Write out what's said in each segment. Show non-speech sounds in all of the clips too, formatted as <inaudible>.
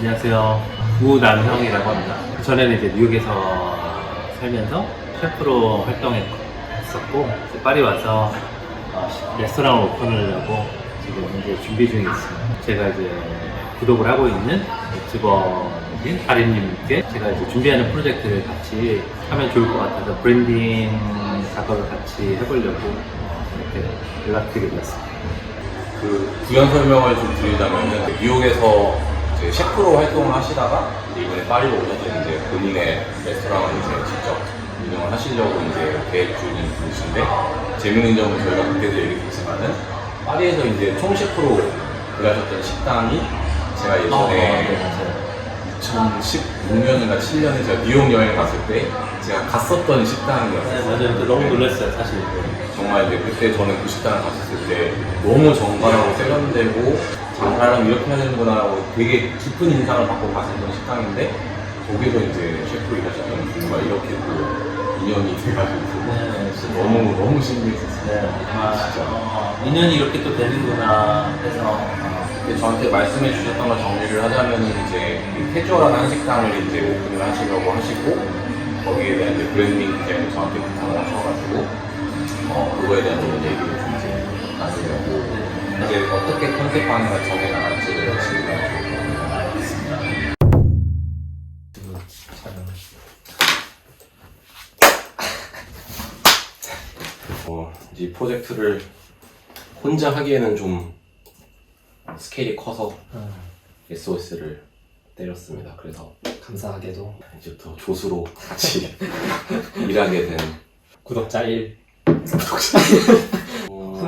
안녕하세요. 우남형이라고 합니다. 전에는 이제 뉴욕에서 살면서 셰프로 활동했었고 파리 와서 어, 레스토랑을 오픈하려고 지금 이제 준비 중에 있습니다. 제가 이제 구독을 하고 있는 유튜버인 가림님께 제가 이제 준비하는 프로젝트를 같이 하면 좋을 것 같아서 브랜딩 작업을 같이 해보려고 이렇게 연락드리게 되었습니다. 그 부연 설명을 좀 드리자면은 뉴욕에서 이제 셰프로 활동을 하시다가 이번에 파리로 오셔서 이제 본인의 레스토랑을 이제 직접 운영을 하시려고 이제 계획 중인 분이신데 재밌는 점은 저희가 그때도 얘기했지만은 파리에서 이제 총 셰프로 일하셨던 식당이 제가 어, 예전에 네, 맞아요. 2016년인가 7년에 제가 뉴욕 여행 갔을 때 제가 갔었던 네, 식당이었어요. 맞아요. 너무 놀랐어요, 사실. 정말 이제 그때 저는 그 식당을 갔었을 때 너무 정갈하고 세련되고 장사랑 이렇게 해야 되는구나라고 되게 깊은 인상을 받고 갔었던 식당인데 거기서 이제 셰프 일하셨던 분과 이렇게 또 인연이 돼가지고 네, 진짜. 너무 너무 신기했었어요. 네, 정말 진짜. 어, 인연이 이렇게 또 되는구나 해서 어, 근데 저한테 말씀해 주셨던 걸 정리를 하자면 이제 이 캐주얼한 한식당을 이제 오픈을 하시려고 하시고 거기에 대한 이제 브랜딩 디자인을 저한테 부탁을 하셔가지고 어, 그거에 대한 좀 얘기를 좀 이제 나누려고 이제 어떻게 컨셉화하는가 정해 나갈지를 지금. 어, 이 프로젝트를 혼자 하기에는 좀 스케일이 커서 SOS를 때렸습니다. 그래서 감사하게도 이제부터 조수로 같이 <laughs> 일하게 된 구독자 1 어,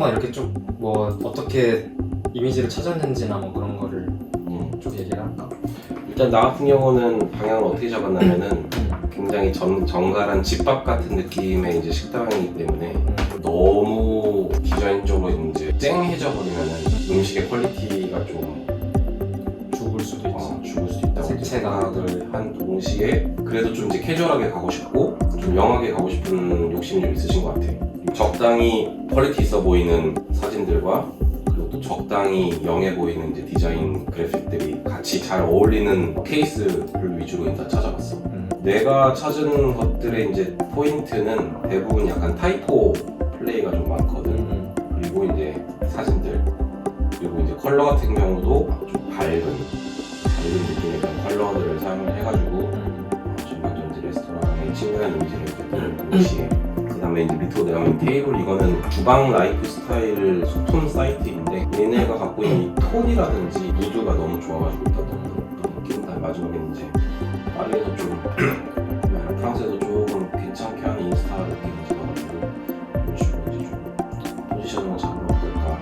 한번 이렇게 좀 뭐 어떻게 이미지를 찾았는지나 뭐 그런 거를 음, 좀 얘기를 할까? 일단 나 같은 경우는 방향을 어떻게 잡았냐면은 굉장히 정, 정갈한 집밥 같은 느낌의 이제 식당이기 때문에 너무 디자인적으로 이제 쨍해져 버리면은 음식의 퀄리티가 좀 죽을 수도 있지 어, 죽을 수 있다고 색채가. 생각을 한 동시에 그래도 좀 이제 캐주얼하게 가고 싶고 좀 영하게 가고 싶은 욕심이 좀 있으신 것 같아. 적당히 퀄리티 있어 보이는 사진들과 그리고 또 적당히 영해 보이는 이제 디자인 그래픽들이 같이 잘 어울리는 케이스를 위주로 일단 찾아봤어. 음. 내가 찾은 것들의 이제 포인트는 대부분 약간 타이포 플레이가 좀 많거든. 음. 그리고 이제 사진들 그리고 이제 컬러 같은 경우도 좀 밝은 밝은 느낌의 그런 컬러들을 사용을 해가지고 음. 좀 완전 레스토랑의 친근한 이미지를 내는 동시에 이제 밑으로 내려가면 테이블 이거는 주방 라이프 스타일 소품 사이트인데 얘네가 갖고 있는 이 톤이라든지 무드가 너무 좋아가지고 일단 너무 너무 기분 다 마지막에 이제 파리에서 좀 <clears throat> 프랑스에서 조금 괜찮게 하는 인스타 느낌이 들어가지고 이런 식으로 이제 좀 포지션을 잡으면 어떨까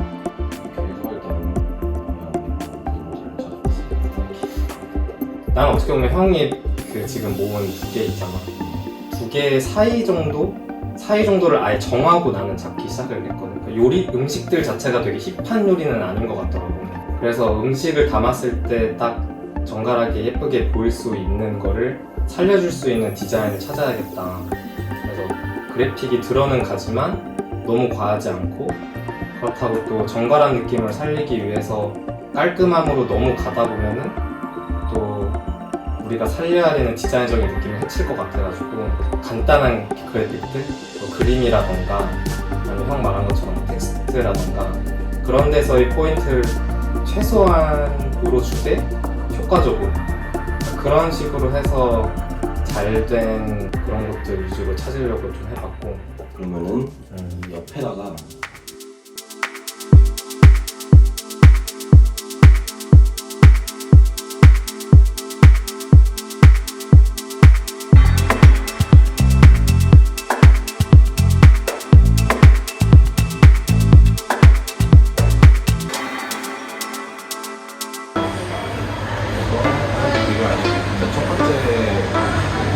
이렇게 해서 일단 방향을 찾아봤습니다. 난 어떻게 보면 형이 그 지금 모은 두 개 있잖아 두 개 사이 정도? 사이 정도를 아예 정하고 나는 잡기 시작을 했거든. 그 요리 음식들 자체가 되게 힙한 요리는 아닌 것 같더라고. 그래서 음식을 담았을 때 딱 정갈하게 예쁘게 보일 수 있는 거를 살려줄 수 있는 디자인을 찾아야겠다. 그래서 그래픽이 들어는 가지만 너무 과하지 않고 그렇다고 또 정갈한 느낌을 살리기 위해서 깔끔함으로 너무 가다 보면은 또 우리가 살려야 되는 디자인적인 느낌을 해칠 것 같아가지고 간단한 그래픽들, 뭐 그림이라던가 아니면 형 말한 것처럼 텍스트라던가 그런 데서의 포인트를 최소한으로 주되 효과적으로 그런 식으로 해서 잘 된 그런 것들 위주로 찾으려고 좀 해봤고. 그러면은 옆에다가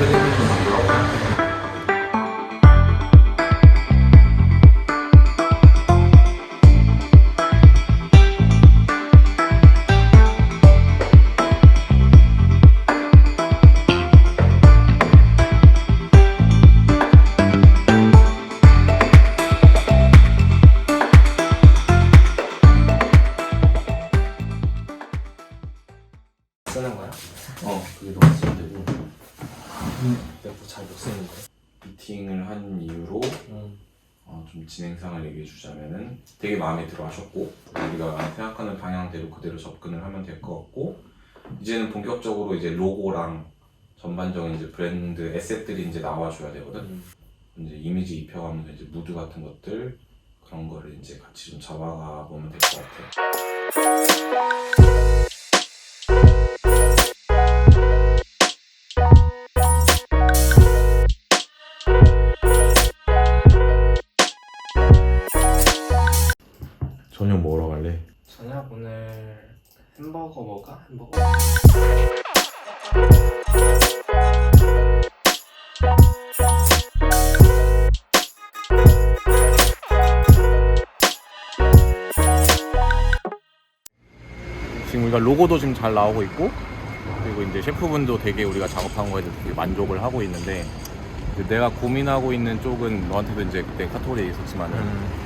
프레 좀 진행상을 얘기해 주자면은 되게 마음에 들어 하셨고 우리가 생각하는 방향대로 그대로 접근을 하면 될 것 같고 이제는 본격적으로 이제 로고랑 전반적인 이제 브랜드 에셋들이 이제 나와줘야 되거든 음. 이제 이미지 입혀가면서 이제 무드 같은 것들 그런 거를 이제 같이 좀 잡아가 보면 될 것 같아 저녁 오늘 햄버거 먹어? 햄버거? 지금 우리가 로고도 지금 잘 나오고 있고 그리고 이제 셰프분도 되게 우리가 작업한 거에 대해서 되게 만족을 하고 있는데 이제 내가 고민하고 있는 쪽은 너한테도 이제 그때 카톡에 있었지만은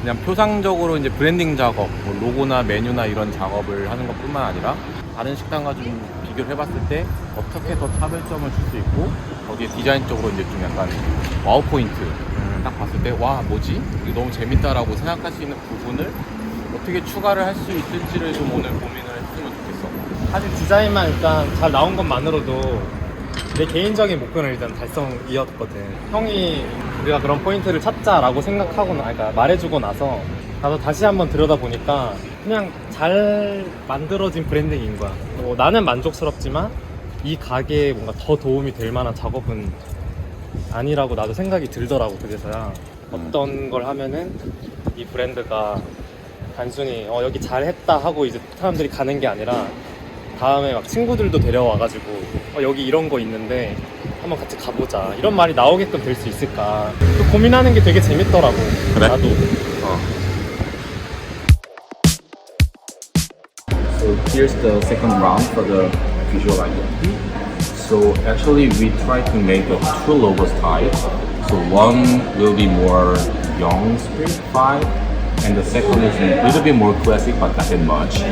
그냥 표상적으로 이제 브랜딩 작업, 뭐 로고나 메뉴나 이런 작업을 하는 것뿐만 아니라 다른 식당과 좀 비교를 해봤을 때 어떻게 더 차별점을 줄 수 있고 거기에 디자인적으로 이제 좀 약간 와우 포인트 딱 봤을 때 와 뭐지 이거 너무 재밌다라고 생각할 수 있는 부분을 어떻게 추가를 할 수 있을지를 좀 오늘 고민을 했으면 좋겠어. 사실 디자인만 일단 잘 나온 것만으로도 내 개인적인 목표는 일단 달성이었거든. 형이 우리가 그런 포인트를 찾자라고 생각하고 나, 그러니까 말해주고 나서 나도 다시 한번 들여다 보니까 그냥 잘 만들어진 브랜딩인 거야. 뭐 나는 만족스럽지만 이 가게에 뭔가 더 도움이 될 만한 작업은 아니라고 나도 생각이 들더라고 그래서야 어떤 걸 하면은 이 브랜드가 단순히 어 여기 잘했다 하고 이제 사람들이 가는 게 아니라 다음에 막 친구들도 데려와가지고 어 여기 이런 거 있는데 한번 같이 가보자 이런 말이 나오게끔 될 수 있을까 또 고민하는 게 되게 재밌더라고 그래? 나도 So here's the second round for the visual identity. So actually we try to make a two logos type. So one will be more young spirit vibe and the second is a little bit more classic but not that much.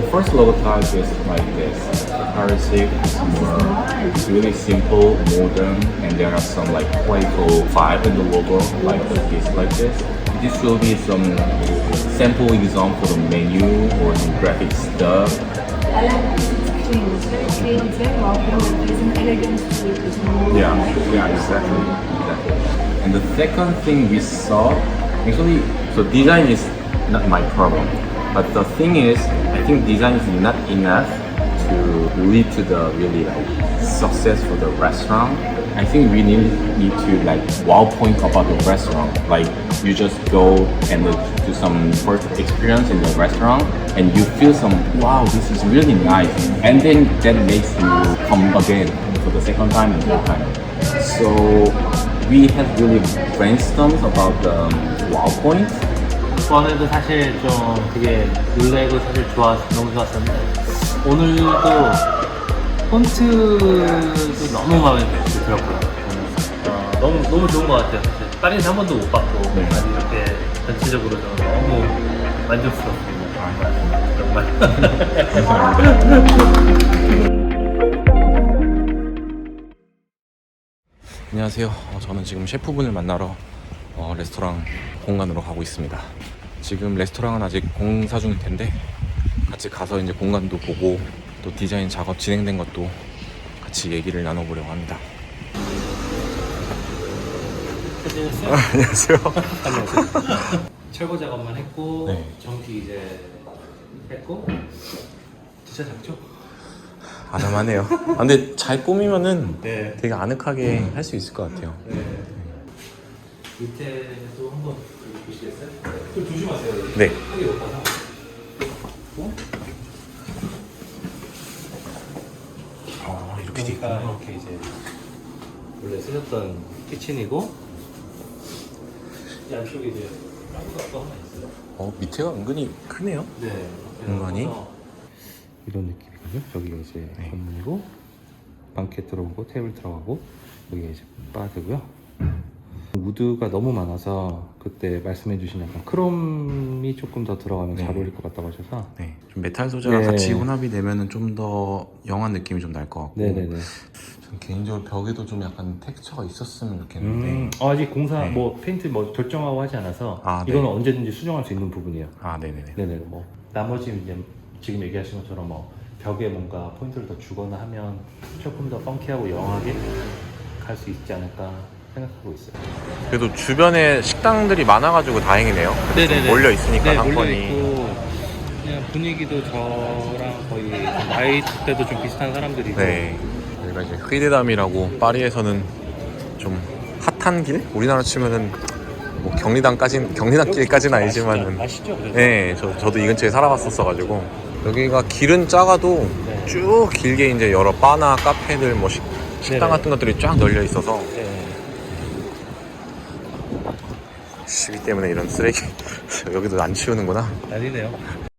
The first logo type is like this. Classic is more it's really simple, modern and there are some like playful vibe in the logo like this like this. This will be some sample example the menu or some graphic stuff. I like this exchange. It's very clean, it's very welcome, an. Yeah, yeah, exactly, exactly. And the second thing we saw, actually, so design is not my problem, but the thing is, I think design is not enough to lead to the really like success for the restaurant. I think we need need to like wow point about the restaurant. Like you just go and uh, do some first experience in the restaurant, and you feel some wow, this is really nice, and then that makes you come again for the second time and third time. So we have really brainstormed about the wow wow 오늘도 사실 좀 되게 놀래고 사실 좋아 너무 좋았었는데 오늘도 폰트도 너무 마음에 들었고요. 어, 너무 너무 좋은 것 같아요. 사실 한 번도 못 봤고 네. 아니 이렇게 전체적으로 좀 너무 만족스럽습니다. 정말. <laughs> 안녕하세요. 어, 저는 지금 셰프분을 만나러 어, 레스토랑 공간으로 가고 있습니다. 지금 레스토랑은 아직 공사 중일 텐데 같이 가서 이제 공간도 보고 또 디자인 작업 진행된 것도 같이 얘기를 나눠보려고 합니다. 안녕하세요. 철거 작업만 했고 네. 정비 이제 했고 진짜 작죠? 아담하네요. 아, 근데 잘 꾸미면은 네. 되게 아늑하게 할수 있을 것 같아요. 네. 밑에도 한번 여기 보시겠어요? 좀 조심하세요. 네. 크게 높아서. 어, 이렇게 돼 그러니까 있구나. 이렇게 이제 원래 쓰셨던 키친이고 이 안쪽에 이제 랑각도 하나 있어요. 어, 밑에가 은근히 크네요. 네. 공간이? 이런 느낌이거든요. 여기가 이제 네. 건물이고 방켓 들어오고 테이블 들어가고 여기가 이제 바 되고요. 우드가 너무 많아서 그때 말씀해주신 약간 크롬이 조금 더 들어가면 잘 네. 어울릴 것 같다고 하셔서 네, 좀 메탈 소재가 네. 같이 혼합이 되면은 좀 더 영한 느낌이 좀 날 것 같고. 네네네. 전 개인적으로 벽에도 좀 약간 텍스처가 있었으면 좋겠는데. 음, 어, 아직 공사 네. 뭐 페인트 뭐 결정하고 하지 않아서 아, 네. 이거는 언제든지 수정할 수 있는 부분이에요. 아, 네네네. 네네. 뭐 나머지 이제 지금 얘기하신 것처럼 뭐 벽에 뭔가 포인트를 더 주거나 하면 조금 더 펑키하고 영하게 갈 수 있지 않을까 생각하고 있어요. 그래도 주변에 식당들이 많아가지고 다행이네요. 좀 몰려 있으니까 네, 상권이. 몰려 있고 그냥 분위기도 저랑 거의 좀 나이 때도 좀 비슷한 사람들이고 네. 여기가 이제 흐이데담이라고 파리에서는 좀 핫한 길? 우리나라 치면은 뭐 경리단까진 경리단길까지는 아니지만은 아시죠? 네, 저, 저도 이 근처에 살아봤었어가지고 여기가 길은 작아도 네. 쭉 길게 이제 여러 바나 카페들 뭐 식, 식당 네네. 같은 것들이 쫙 널려 있어서 네. 시위 때문에 이런 쓰레기 <laughs> 여기도 안 치우는구나. 난리네요.